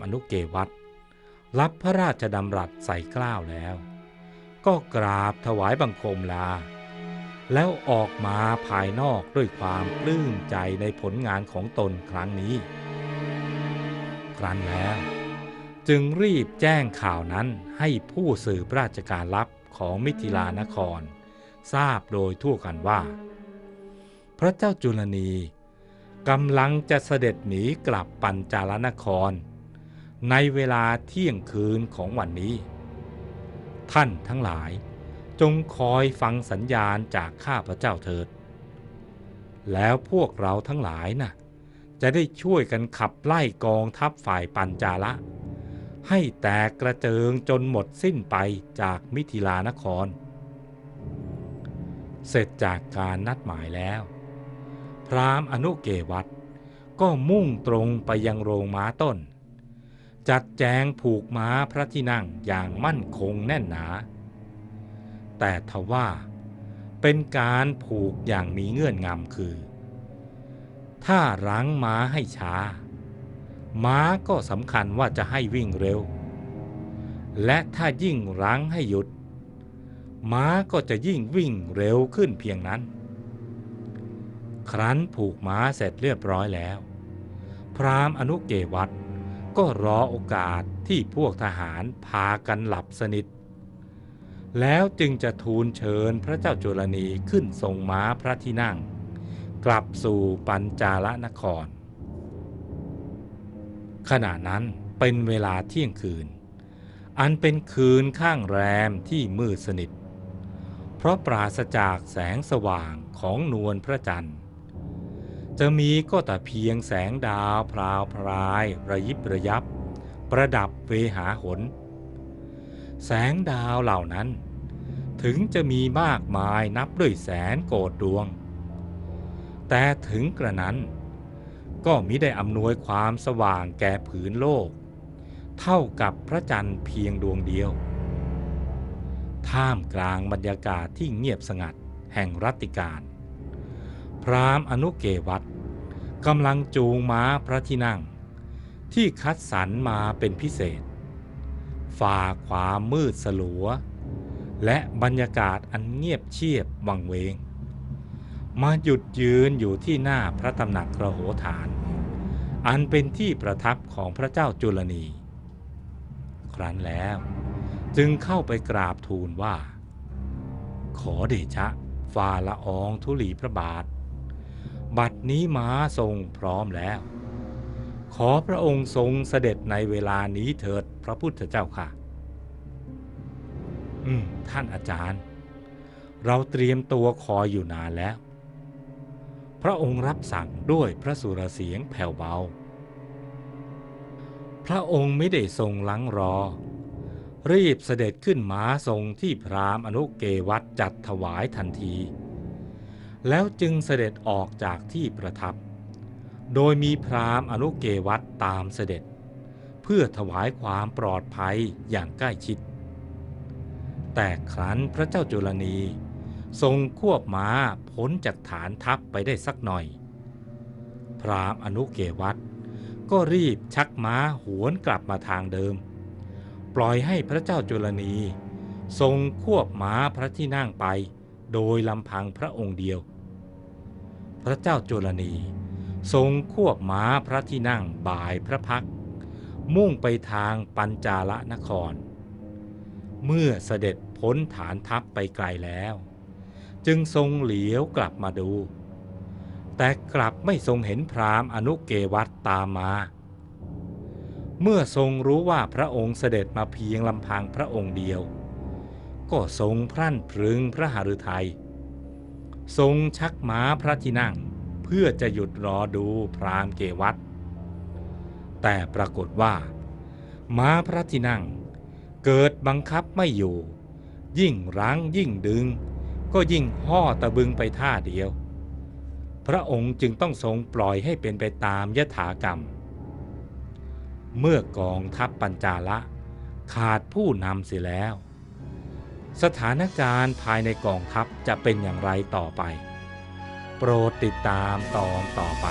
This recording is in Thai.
มนุเกวัตรับพระราชดำรัสใส่กล้าวแล้ว ก็กราบถวายบังคมลา แล้วออกมาภายนอกด้วยความปลื้มใจในผลงานของตนครั้งนี้ ครั้นแล้วจึงรีบแจ้งข่าวนั้นให้ผู้สืบราชการลับของมิถิลานคร ทราบโดยทั่วกันว่า พระเจ้าจุลนีกำลังจะเสด็จหนีกลับปัญจาลนคร ในเวลาเที่ยงคืนของวันนี้ ท่านทั้งหลายจงคอยฟังสัญญาณจากข้าพระเจ้าเถิด แล้วพวกเราทั้งหลายนะ่ะจะได้ช่วยกันขับไล่กองทัพฝ่ายปัญจาละ ให้แตกกระเจิงจนหมดสิ้นไปจากมิถิลานคร เสร็จจากการนัดหมายแล้ว พรามอนุเกวัตก็มุ่งตรงไปยังโรงม้าต้น จัดแจงผูกม้าพระที่นั่งอย่างมั่นคงแน่นหนา แต่ทว่าเป็นการผูกอย่างมีเงื่อนงำคือ ถ้ารั้งม้าให้ช้า ม้าก็สำคัญว่าจะให้วิ่งเร็ว และถ้ายิ่งรั้งให้หยุด ม้าก็จะยิ่งวิ่งเร็วขึ้นเพียงนั้น ครั้นผูกม้าเสร็จเรียบร้อยแล้ว พราหมณ์อนุเกวัต ก็รอโอกาสที่พวกทหารพากันหลับสนิท แล้วจึงจะทูลเชิญพระเจ้าจุลนีขึ้นทรงม้าพระที่นั่ง กลับสู่ปัญจาลนคร ขณะนั้นเป็นเวลาเที่ยงคืน อันเป็นคืนข้างแรมที่มืดสนิท เพราะปราศจากแสงสว่างของนวลพระจันทร์ จะมีก็แต่เพียงแสงดาวพราวพรายระยิบระยับ ประดับเวหาหน แสงดาวเหล่านั้น ถึงจะมีมากมายนับด้วยแสนโกดดวง แต่ถึงกระนั้น ก็มิได้อำนวยความสว่างแก่ผืนโลก เท่ากับพระจันทร์เพียงดวงเดียว ท่ามกลางบรรยากาศที่เงียบสงัดแห่งรัตติการ พรามอนุเกวัตกำลังจูงม้าพระที่นั่ง ที่คัดสรรมาเป็นพิเศษ ฝ่าความมืดสลัว และบรรยากาศอันเงียบเชียบวังเวง มาหยุดยืนอยู่ที่หน้าพระตำหนักกระโหฐาน อันเป็นที่ประทับของพระเจ้าจุลนี ครั้นแล้วจึงเข้าไปกราบทูลว่า ขอเดชะฝ่าละอองธุลีพระบาท บัดนี้ม้าทรงพร้อมแล้ว ขอพระองค์ทรงเสด็จในเวลานี้เถิดพระพุทธเจ้าค่ะ อืม ท่านอาจารย์ เราเตรียมตัวคอยอยู่นานแล้ว พระองค์รับสั่งด้วยพระสุรเสียงแผ่วเบา พระองค์ไม่ได้ทรงลังรอ รีบเสด็จขึ้นม้าทรงที่พรามอนุเกวัตจัดถวายทันที แล้วจึงเสด็จออกจากที่ประทับ โดยมีพราหมณ์อนุเกวัตตามเสด็จ เพื่อถวายความปลอดภัยอย่างใกล้ชิด แต่ครั้นพระเจ้าจุลนีทรงควบม้าพ้นจากฐานทัพไปได้สักหน่อย พราหมณ์อนุเกวัตก็รีบชักม้าหวนกลับมาทางเดิม ปล่อยให้พระเจ้าจุลนีทรงควบม้าพระที่นั่งไป โดยลำพังพระองค์เดียว พระเจ้าจุลนีทรงควบม้าพระที่นั่งบ่ายพระพัก มุ่งไปทางปัญจาลนคร เมื่อเสด็จพ้นฐานทัพไปไกลแล้ว จึงทรงเหลียวกลับมาดู แต่กลับไม่ทรงเห็นพราหมณ์อนุเกวัตตามมา เมื่อทรงรู้ว่าพระองค์เสด็จมาเพียงลำพังพระองค์เดียว ก็ทรงพรั่นพรึงพระหฤทัย ทรงชักม้าพระที่นั่ง เพื่อจะหยุดรอดูพรามเกวัตแต่ปรากฏว่า ม้าพระที่นั่ง เกิดบังคับไม่อยู่ ยิ่งรั้งยิ่งดึง ก็ยิ่งห่อตะบึงไปท่าเดียว พระองค์จึงต้องทรงปล่อยให้เป็นไปตามยถากรรม เมื่อกองทัพปัญจาละขาดผู้นำเสียแล้ว สถานการณ์ภายในกองทัพจะเป็นอย่างไรต่อไป โปรดติดตามตอนต่อไป